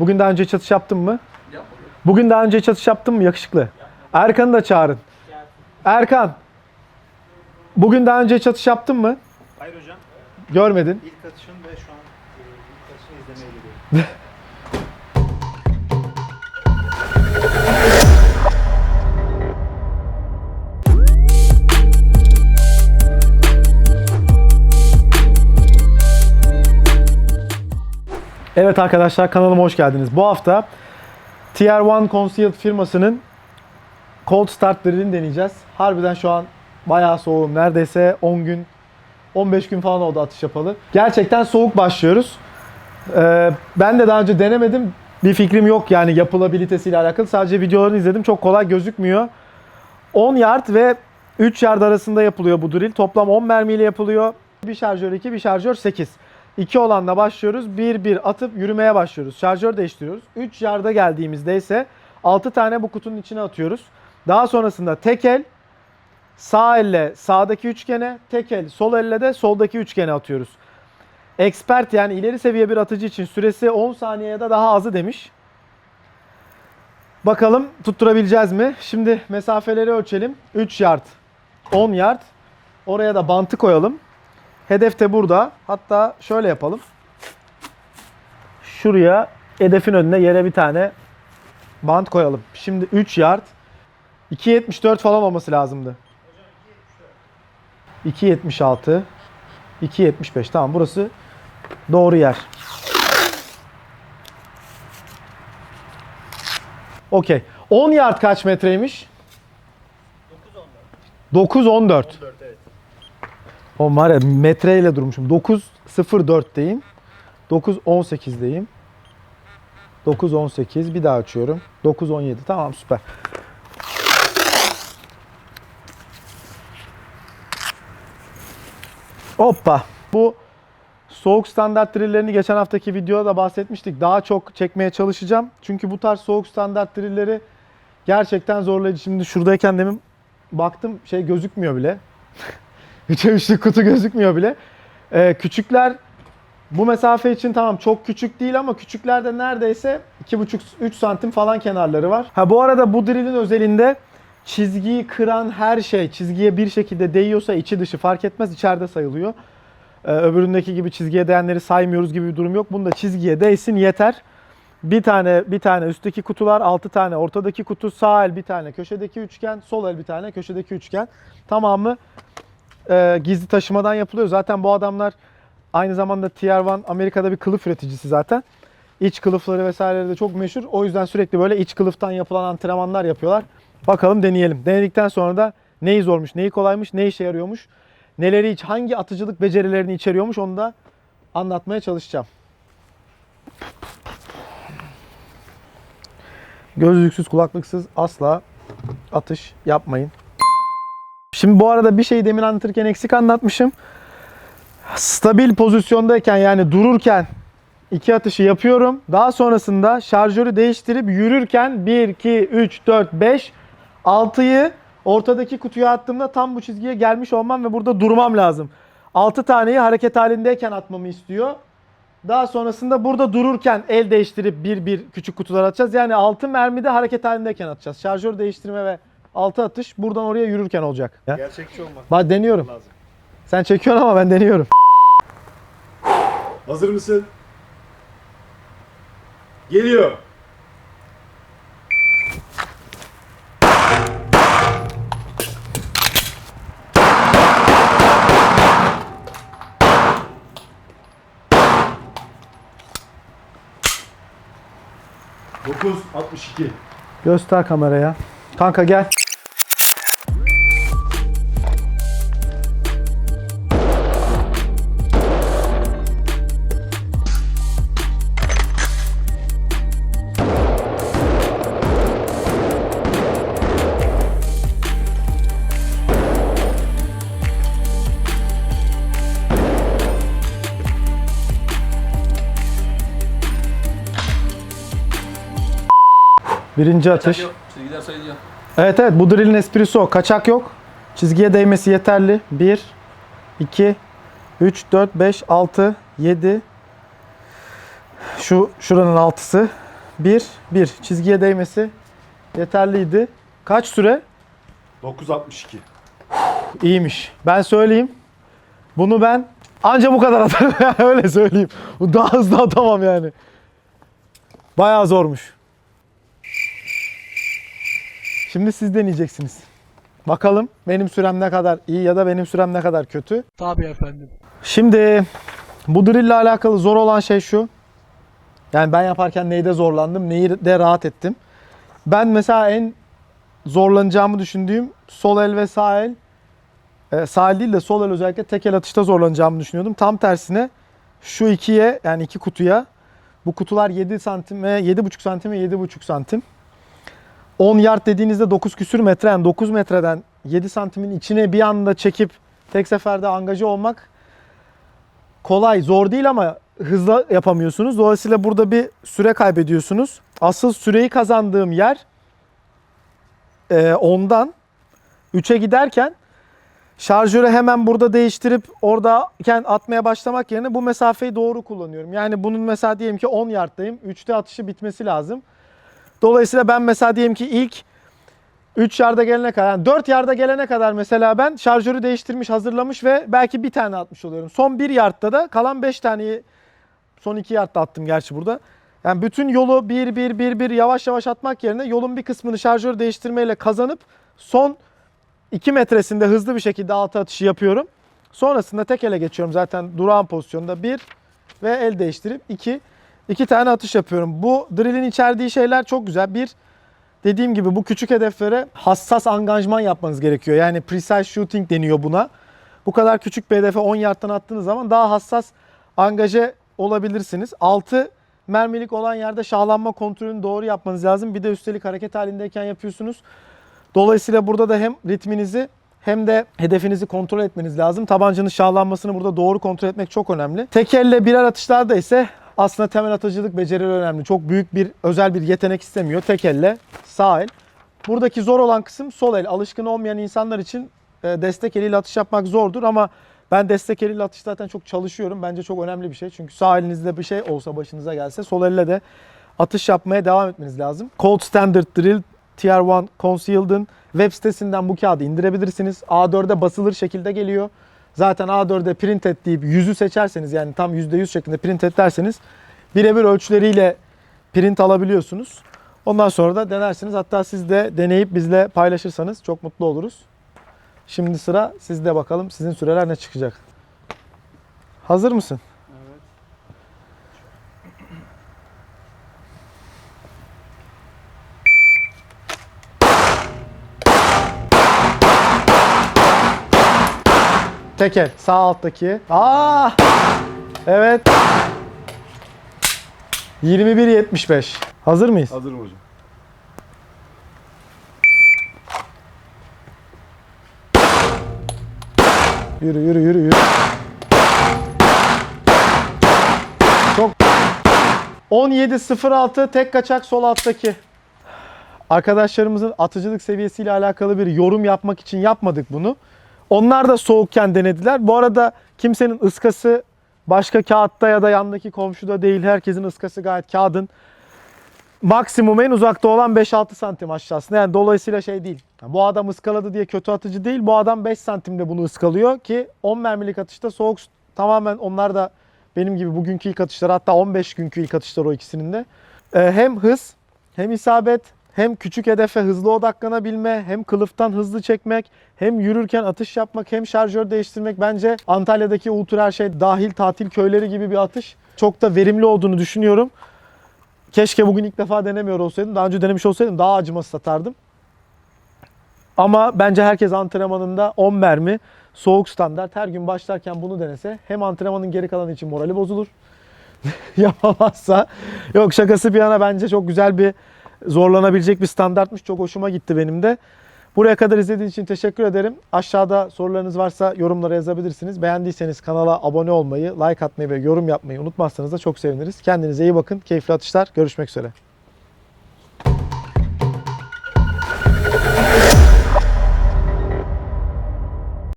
Bugün daha önce hiç atış yaptın mı? Yapmadım. Bugün daha önce hiç atış yaptın mı yakışıklı? Erkan'ı da çağırın. Erkan. Bugün daha önce hiç atış yaptın mı? Hayır hocam. Görmedin. İlk atışım ve şu an e, ilk atışını izlemeye geliyorum. Evet arkadaşlar kanalıma hoş geldiniz. Bu hafta Tier 1 Concealed firmasının Cold Start Drill'ini deneyeceğiz. Harbiden şu an bayağı soğuğum. Neredeyse 10 gün, 15 gün falan oldu atış yapalı. Gerçekten soğuk başlıyoruz. Ee, ben de daha önce denemedim. Bir fikrim yok yani yapılabilitesiyle alakalı. Sadece videolarını izledim. Çok kolay gözükmüyor. 10 yard ve 3 yard arasında yapılıyor bu drill. Toplam 10 mermiyle yapılıyor. Bir şarjör 2, bir şarjör 8. 2 olanla başlıyoruz. 1-1 atıp yürümeye başlıyoruz. Şarjör değiştiriyoruz. 3 yarda geldiğimizde ise 6 tane bu kutunun içine atıyoruz. Daha sonrasında tek el sağ elle sağdaki üçgene, tek el sol elle de soldaki üçgene atıyoruz. Expert yani ileri seviye bir atıcı için süresi 10 saniye ya da daha azı demiş. Bakalım tutturabileceğiz mi? Şimdi mesafeleri ölçelim. 3 yard, 10 yard. Oraya da bantı koyalım. Hedef de burada. Hatta şöyle yapalım. Şuraya hedefin önüne yere bir tane bant koyalım. Şimdi 3 yard. 2.74 falan olması lazımdı. 2.76 2.75 tamam burası doğru yer. Okey. 10 yard kaç metreymiş? 9.14. 9.14. 4 evet. O var ya metreyle durmuşum. 9.04'teyim. 9.18'deyim. 9.18 bir daha açıyorum. 9.17 tamam süper. Hoppa. Bu soğuk standart drillerini geçen haftaki videoda da bahsetmiştik. Daha çok çekmeye çalışacağım. Çünkü bu tarz soğuk standart drilleri gerçekten zorlayıcı. Şimdi şuradayken demin baktım şey gözükmüyor bile. Üçe üçlük kutu gözükmüyor bile. Ee, küçükler bu mesafe için tamam çok küçük değil ama küçüklerde neredeyse 2,5-3 santim falan kenarları var. Ha bu arada bu drillin özelinde çizgiyi kıran her şey çizgiye bir şekilde değiyorsa içi dışı fark etmez içeride sayılıyor. Ee, öbüründeki gibi çizgiye değenleri saymıyoruz gibi bir durum yok. Bunda çizgiye değsin yeter. Bir tane bir tane üstteki kutular, 6 tane ortadaki kutu, sağ el bir tane köşedeki üçgen, sol el bir tane köşedeki üçgen. Tamamı e, gizli taşımadan yapılıyor. Zaten bu adamlar aynı zamanda Tier 1 Amerika'da bir kılıf üreticisi zaten. İç kılıfları vesaireleri de çok meşhur. O yüzden sürekli böyle iç kılıftan yapılan antrenmanlar yapıyorlar. Bakalım deneyelim. Denedikten sonra da neyi zormuş, neyi kolaymış, ne işe yarıyormuş, neleri iç, hangi atıcılık becerilerini içeriyormuş onu da anlatmaya çalışacağım. Gözlüksüz, kulaklıksız asla atış yapmayın. Şimdi bu arada bir şeyi demin anlatırken eksik anlatmışım. Stabil pozisyondayken yani dururken iki atışı yapıyorum. Daha sonrasında şarjörü değiştirip yürürken 1, 2, 3, 4, 5, 6'yı ortadaki kutuya attığımda tam bu çizgiye gelmiş olmam ve burada durmam lazım. 6 taneyi hareket halindeyken atmamı istiyor. Daha sonrasında burada dururken el değiştirip bir bir küçük kutular atacağız. Yani 6 mermi de hareket halindeyken atacağız. Şarjör değiştirme ve 6 atış buradan oraya yürürken olacak. Ya. Gerçekçi olmak Bak deniyorum. lazım. Sen çekiyorsun ama ben deniyorum. Hazır mısın? Geliyor. Dokuz altmış iki. Göster kameraya. Kanka gel. Birinci atış. Sayılıyor. Evet evet bu drillin esprisi o. Kaçak yok. Çizgiye değmesi yeterli. 1, 2, 3, 4, 5, 6, 7. Şu şuranın altısı. 1, 1. Çizgiye değmesi yeterliydi. Kaç süre? 9.62. İyiymiş. Ben söyleyeyim. Bunu ben anca bu kadar atarım. Öyle söyleyeyim. Bu Daha hızlı atamam yani. Bayağı zormuş. Şimdi siz deneyeceksiniz. Bakalım benim sürem ne kadar iyi ya da benim sürem ne kadar kötü. Tabii efendim. Şimdi bu drill ile alakalı zor olan şey şu. Yani ben yaparken neyde zorlandım, neyi de rahat ettim. Ben mesela en zorlanacağımı düşündüğüm sol el ve sağ el. e, sağ el değil de sol el özellikle tek el atışta zorlanacağımı düşünüyordum. Tam tersine şu ikiye yani iki kutuya bu kutular 7 santim ve 7,5 santim ve 7,5 santim. 10 yard dediğinizde 9 küsür metre yani 9 metreden 7 santimin içine bir anda çekip tek seferde angaja olmak kolay, zor değil ama hızlı yapamıyorsunuz. Dolayısıyla burada bir süre kaybediyorsunuz. Asıl süreyi kazandığım yer e, ondan 3'e giderken şarjörü hemen burada değiştirip oradayken atmaya başlamak yerine bu mesafeyi doğru kullanıyorum. Yani bunun mesela diyelim ki 10 yardtayım. 3'te atışı bitmesi lazım. Dolayısıyla ben mesela diyelim ki ilk 3 yarda gelene kadar, yani 4 yarda gelene kadar mesela ben şarjörü değiştirmiş, hazırlamış ve belki bir tane atmış oluyorum. Son 1 yardta da kalan 5 taneyi son 2 yardta attım gerçi burada. Yani bütün yolu 1 1 1 1 yavaş yavaş atmak yerine yolun bir kısmını şarjör değiştirmeyle kazanıp son 2 metresinde hızlı bir şekilde altı atışı yapıyorum. Sonrasında tek ele geçiyorum zaten durağan pozisyonda 1 ve el değiştirip 2 2 tane atış yapıyorum. Bu drill'in içerdiği şeyler çok güzel. Bir dediğim gibi bu küçük hedeflere hassas angajman yapmanız gerekiyor. Yani precise shooting deniyor buna. Bu kadar küçük bir hedefe 10 yardtan attığınız zaman daha hassas angaje olabilirsiniz. 6 mermilik olan yerde şahlanma kontrolünü doğru yapmanız lazım. Bir de üstelik hareket halindeyken yapıyorsunuz. Dolayısıyla burada da hem ritminizi hem de hedefinizi kontrol etmeniz lazım. Tabancanın şahlanmasını burada doğru kontrol etmek çok önemli. Tek elle birer atışlarda ise aslında temel atıcılık becerileri önemli. Çok büyük bir özel bir yetenek istemiyor. Tek elle sağ el. Buradaki zor olan kısım sol el. Alışkın olmayan insanlar için e, destek eliyle atış yapmak zordur ama ben destek eliyle atış zaten çok çalışıyorum. Bence çok önemli bir şey. Çünkü sağ elinizde bir şey olsa başınıza gelse sol elle de atış yapmaya devam etmeniz lazım. Cold Standard Drill Tier 1 Concealed'ın web sitesinden bu kağıdı indirebilirsiniz. A4'e basılır şekilde geliyor. Zaten A4'e print et deyip yüzü seçerseniz yani tam %100 şeklinde print et derseniz birebir ölçüleriyle print alabiliyorsunuz. Ondan sonra da denersiniz. Hatta siz de deneyip bizle paylaşırsanız çok mutlu oluruz. Şimdi sıra sizde bakalım sizin süreler ne çıkacak. Hazır mısın? Evet. Tekel sağ alttaki. Aa! Evet. 21.75. Hazır mıyız? Hazırım hocam. Yürü yürü yürü yürü. Çok 17.06 tek kaçak sol alttaki. Arkadaşlarımızın atıcılık seviyesiyle alakalı bir yorum yapmak için yapmadık bunu. Onlar da soğukken denediler. Bu arada kimsenin ıskası başka kağıtta ya da yandaki komşuda değil. Herkesin ıskası gayet kağıdın maksimum en uzakta olan 5-6 santim aşağısında. Yani dolayısıyla şey değil. Yani bu adam ıskaladı diye kötü atıcı değil. Bu adam 5 santimde bunu ıskalıyor ki 10 mermilik atışta soğuk tamamen onlar da benim gibi bugünkü ilk atışlar hatta 15 günkü ilk atışlar o ikisinin de. Ee, hem hız hem isabet hem küçük hedefe hızlı odaklanabilme, hem kılıftan hızlı çekmek, hem yürürken atış yapmak, hem şarjör değiştirmek bence Antalya'daki ultra her şey dahil tatil köyleri gibi bir atış. Çok da verimli olduğunu düşünüyorum. Keşke bugün ilk defa denemiyor olsaydım. Daha önce denemiş olsaydım daha acımasız atardım. Ama bence herkes antrenmanında 10 mermi soğuk standart her gün başlarken bunu denese hem antrenmanın geri kalanı için morali bozulur. Yapamazsa yok şakası bir yana bence çok güzel bir zorlanabilecek bir standartmış. Çok hoşuma gitti benim de. Buraya kadar izlediğiniz için teşekkür ederim. Aşağıda sorularınız varsa yorumlara yazabilirsiniz. Beğendiyseniz kanala abone olmayı, like atmayı ve yorum yapmayı unutmazsanız da çok seviniriz. Kendinize iyi bakın. Keyifli atışlar. Görüşmek üzere.